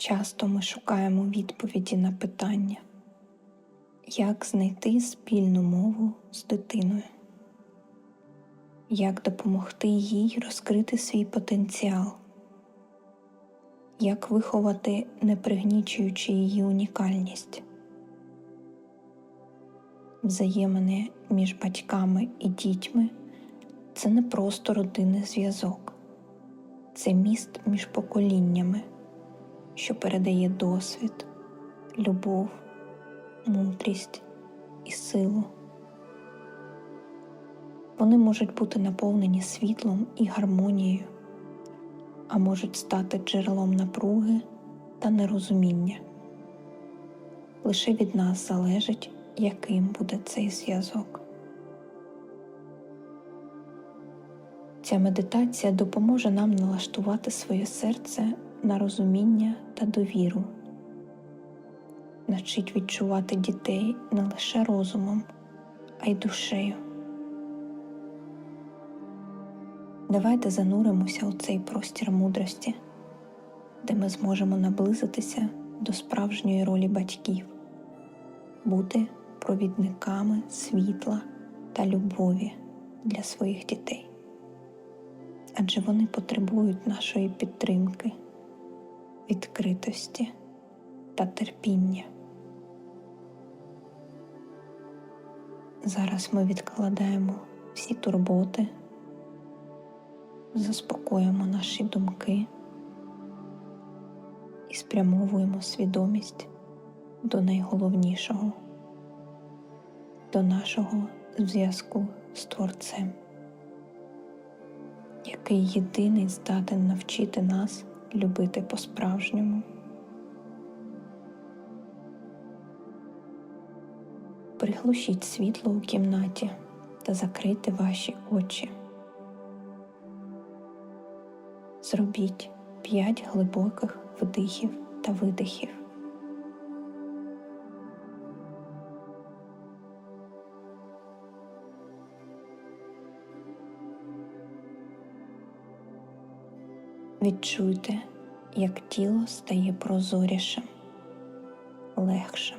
Часто ми шукаємо відповіді на питання, як знайти спільну мову з дитиною, як допомогти їй розкрити свій потенціал, як виховати, не пригнічуючи її унікальність. Взаємини між батьками і дітьми це не просто родинний зв'язок, це міст між поколіннями що передає досвід, любов, мудрість і силу. Вони можуть бути наповнені світлом і гармонією, а можуть стати джерелом напруги та нерозуміння. Лише від нас залежить, яким буде цей зв'язок. Ця медитація допоможе нам налаштувати своє серце на розуміння та довіру, навчить відчувати дітей не лише розумом, а й душею. Давайте зануримося у цей простір мудрості, де ми зможемо наблизитися до справжньої ролі батьків, бути провідниками світла та любові для своїх дітей. Адже вони потребують нашої підтримки відкритості та терпіння. Зараз ми відкладаємо всі турботи, заспокоїмо наші думки і спрямовуємо свідомість до найголовнішого, до нашого зв'язку з Творцем, який єдиний здатен навчити нас любити по-справжньому. Приглушіть світло у кімнаті та закрийте ваші очі. Зробіть п'ять глибоких вдихів та видихів. Відчуйте, як тіло стає прозорішим, легшим.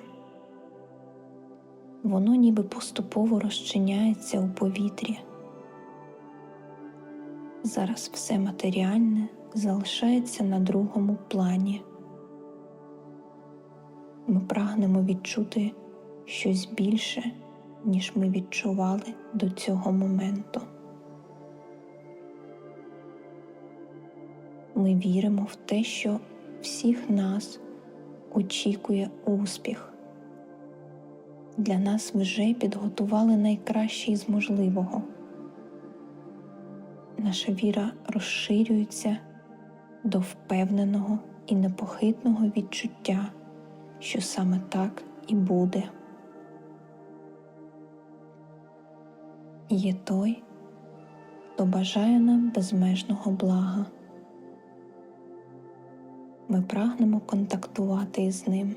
Воно ніби поступово розчиняється у повітрі. Зараз все матеріальне залишається на другому плані. Ми прагнемо відчути щось більше, ніж ми відчували до цього моменту. Ми віримо в те, що всіх нас очікує успіх. Для нас вже підготували найкраще з можливого. Наша віра розширюється до впевненого і непохитного відчуття, що саме так і буде. Є той, хто бажає нам безмежного блага. Ми прагнемо контактувати із ним,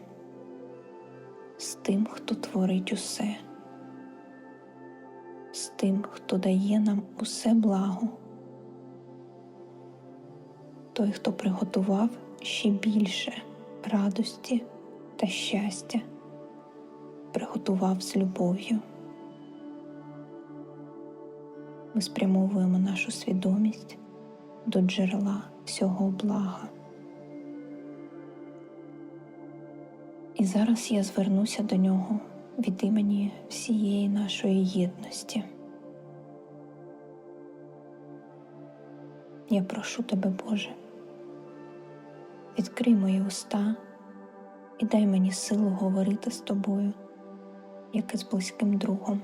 з тим, хто творить усе, з тим, хто дає нам усе благо, той, хто приготував ще більше радості та щастя, приготував з любов'ю. Ми спрямовуємо нашу свідомість до джерела всього блага. І зараз я звернуся до нього від імені всієї нашої єдності. Я прошу тебе, Боже, відкрий мої уста і дай мені силу говорити з тобою, як із близьким другом,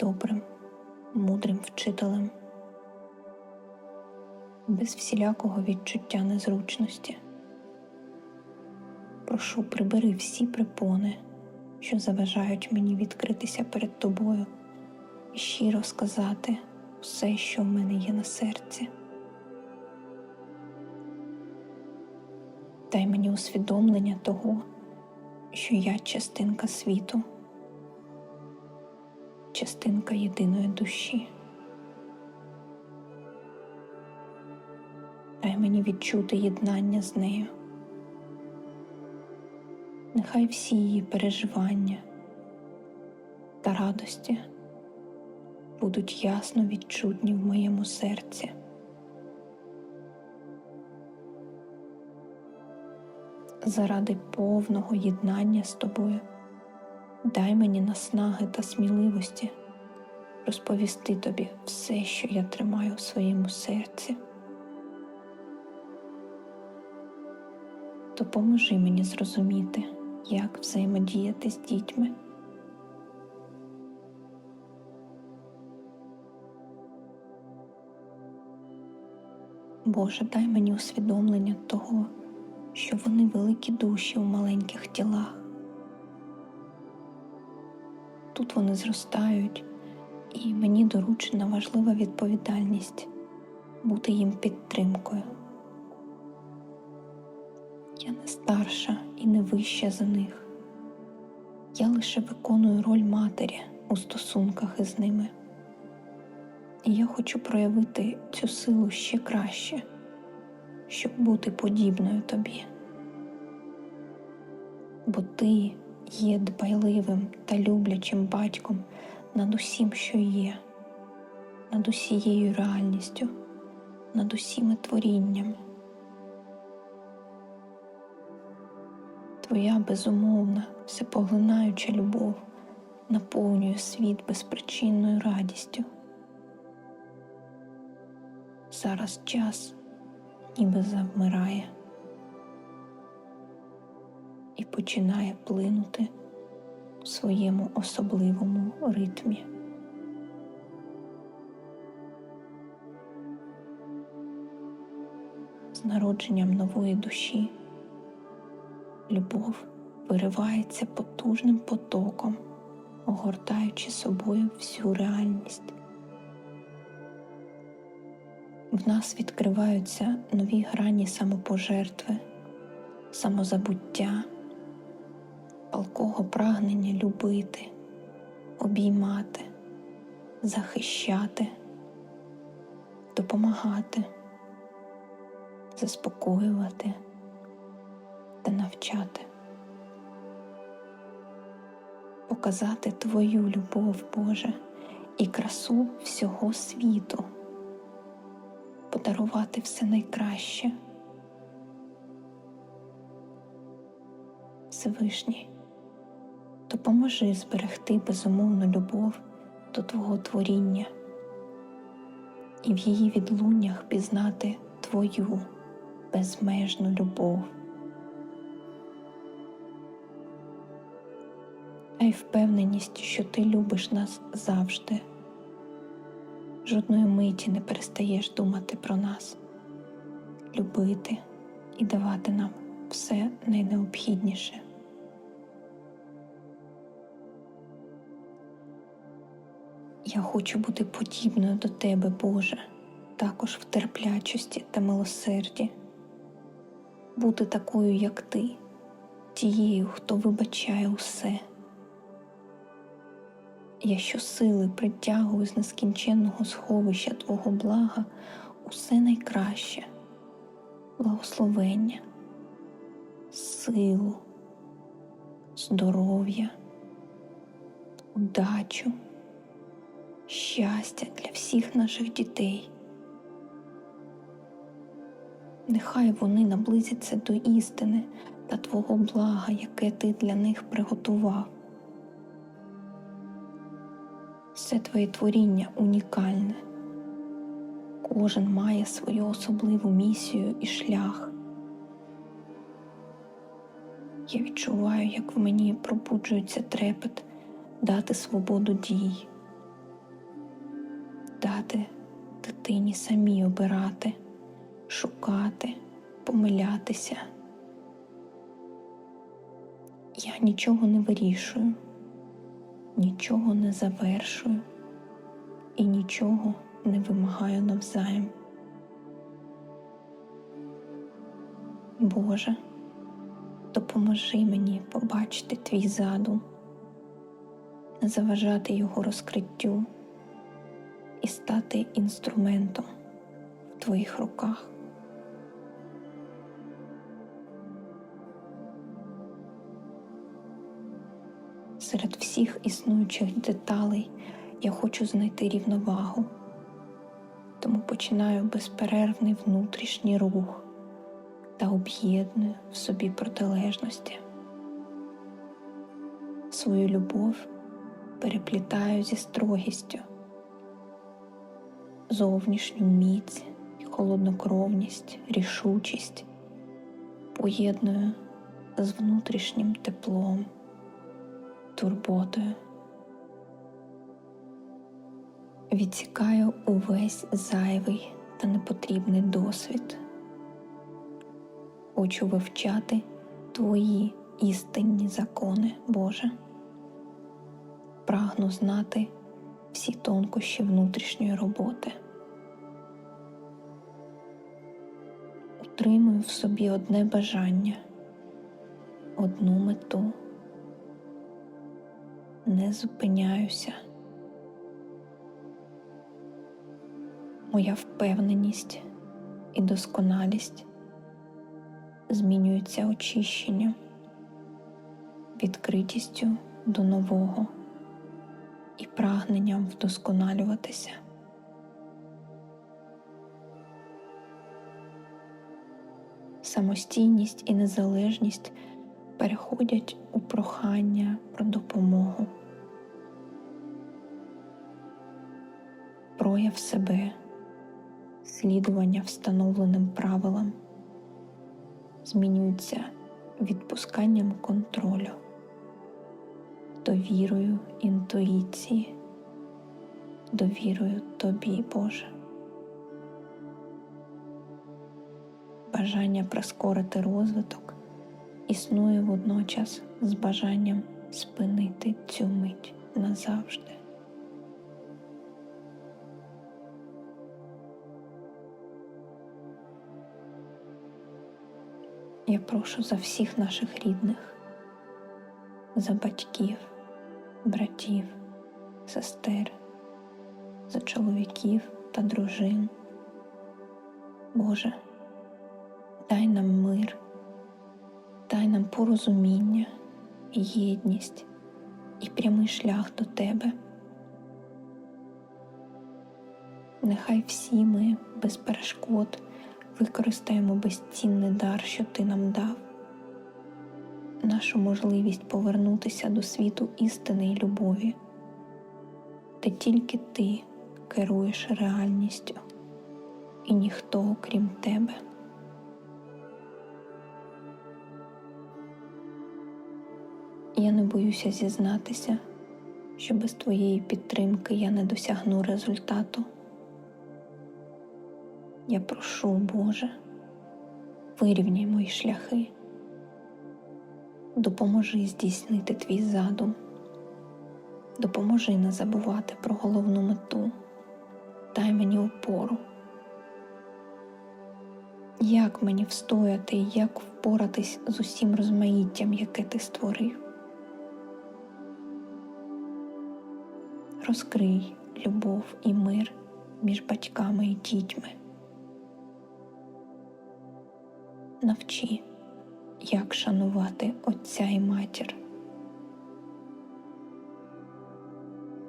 добрим, мудрим вчителем, без всілякого відчуття незручності. Прошу, прибери всі припони, що заважають мені відкритися перед тобою і щиро сказати все, що в мене є на серці. Дай мені усвідомлення того, що я частинка світу, частинка єдиної душі. дай мені відчути єднання з нею. Нехай всі її переживання та радості будуть ясно відчутні в моєму серці. Заради повного єднання з тобою дай мені наснаги та сміливості розповісти тобі все, що я тримаю в своєму серці. Допоможи мені зрозуміти, як взаємодіяти з дітьми. Боже, дай мені усвідомлення того, що вони великі душі у маленьких тілах. Тут вони зростають, і мені доручена важлива відповідальність бути їм підтримкою. Я не старша і не вища за них. Я лише виконую роль матері у стосунках із ними. І я хочу проявити цю силу ще краще, щоб бути подібною тобі. Бо ти є дбайливим та люблячим батьком над усім, що є, над усією реальністю, над усіми творіннями. Твоя безумовна, всепоглинаюча любов наповнює світ безпричинною радістю. Зараз час ніби завмирає і починає плинути у своєму особливому ритмі. З народженням нової душі любов виривається потужним потоком, огортаючи собою всю реальність. В нас відкриваються нові грані самопожертви, самозабуття, палкого прагнення любити, обіймати, захищати, допомагати, заспокоювати та навчати, показати Твою любов, Боже, і красу всього світу подарувати все найкраще. Всевишній, допоможи зберегти безумовну любов до Твого творіння і в її відлуннях пізнати Твою безмежну любов. Дай впевненість, що ти любиш нас завжди жодної миті не перестаєш думати про нас, любити і давати нам все найнеобхідніше. Я хочу бути подібною до Тебе, Боже, також в терплячості та милосерді, бути такою, як Ти, тією, хто вибачає усе. Я щосили притягую з нескінченного сховища Твого блага усе найкраще, благословення, силу, здоров'я, удачу, щастя для всіх наших дітей. Нехай вони наблизяться до істини та Твого блага, яке Ти для них приготував. Все твоє творіння унікальне. Кожен має свою особливу місію і шлях. Я відчуваю, як в мені пробуджується трепет дати свободу дій, дати дитині самі обирати, шукати, помилятися. Я нічого не вирішую нічого не завершую і нічого не вимагаю навзаєм. Боже, допоможи мені побачити твій задум, заважати його розкриттю і стати інструментом в твоїх руках. Серед всіх існуючих деталей я хочу знайти рівновагу, тому починаю безперервний внутрішній рух та об'єдную в собі протилежності. Свою любов переплітаю зі строгістю, зовнішню міць, холоднокровність, рішучість поєдную з внутрішнім теплом, турботою. Відсікаю увесь зайвий та непотрібний досвід. Хочу вивчати Твої істинні закони, Боже. Прагну знати всі тонкощі внутрішньої роботи. Утримую в собі одне бажання, одну мету. Не зупиняюся. Моя впевненість і досконалість змінюються очищенням, відкритістю до нового і прагненням вдосконалюватися. Самостійність і незалежність переходять у прохання про допомогу, прояв себе, слідування встановленим правилам змінюються відпусканням контролю, довірою інтуїції, довірою тобі, Боже. Бажання прискорити розвиток існує водночас з бажанням спинити цю мить назавжди. Я прошу за всіх наших рідних, за батьків, братів, сестер, за чоловіків та дружин. Боже, дай нам мир, дай нам порозуміння, єдність і прямий шлях до Тебе. Нехай всі ми без перешкод використаємо безцінний дар, що ти нам дав, нашу можливість повернутися до світу істини і любові, де тільки ти керуєш реальністю і ніхто окрім тебе. Я не боюся зізнатися, що без твоєї підтримки я не досягну результату. Я прошу, Боже, вирівняй мої шляхи, допоможи здійснити твій задум, допоможи не забувати про головну мету, дай мені опору. Як мені встояти і як впоратись з усім розмаїттям, яке ти створив? Розкрий любов і мир між батьками і дітьми. Навчи, як шанувати Отця і матір.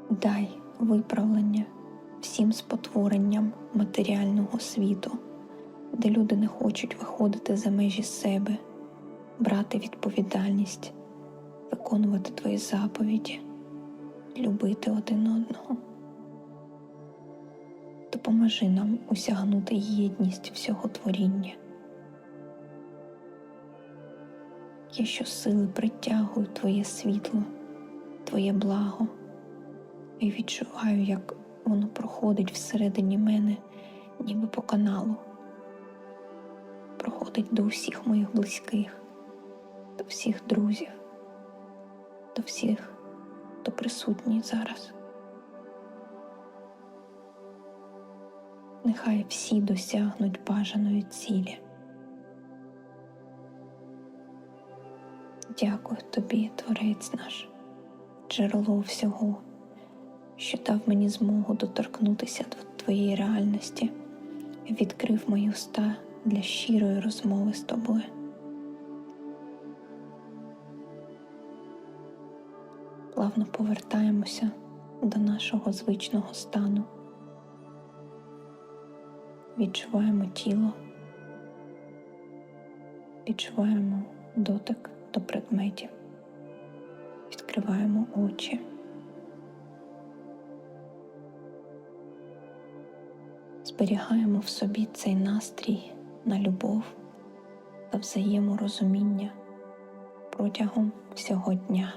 Дай виправлення всім спотворенням матеріального світу, де люди не хочуть виходити за межі себе, брати відповідальність, виконувати твої заповіді, любити один одного. Допоможи нам усягнути єдність всього творіння. Я щосили притягую Твоє світло, Твоє благо і відчуваю, як воно проходить всередині мене, ніби по каналу, проходить до всіх моїх близьких, до всіх друзів, до всіх, хто присутній зараз. Нехай всі досягнуть бажаної цілі. Дякую тобі, Творець наш, джерело всього, що дав мені змогу доторкнутися до твоєї реальності відкрив мої уста для щирої розмови з тобою. плавно повертаємося до нашого звичного стану. Відчуваємо тіло, відчуваємо дотик до предметів, відкриваємо очі. Зберігаємо в собі цей настрій на любов та взаєморозуміння протягом всього дня.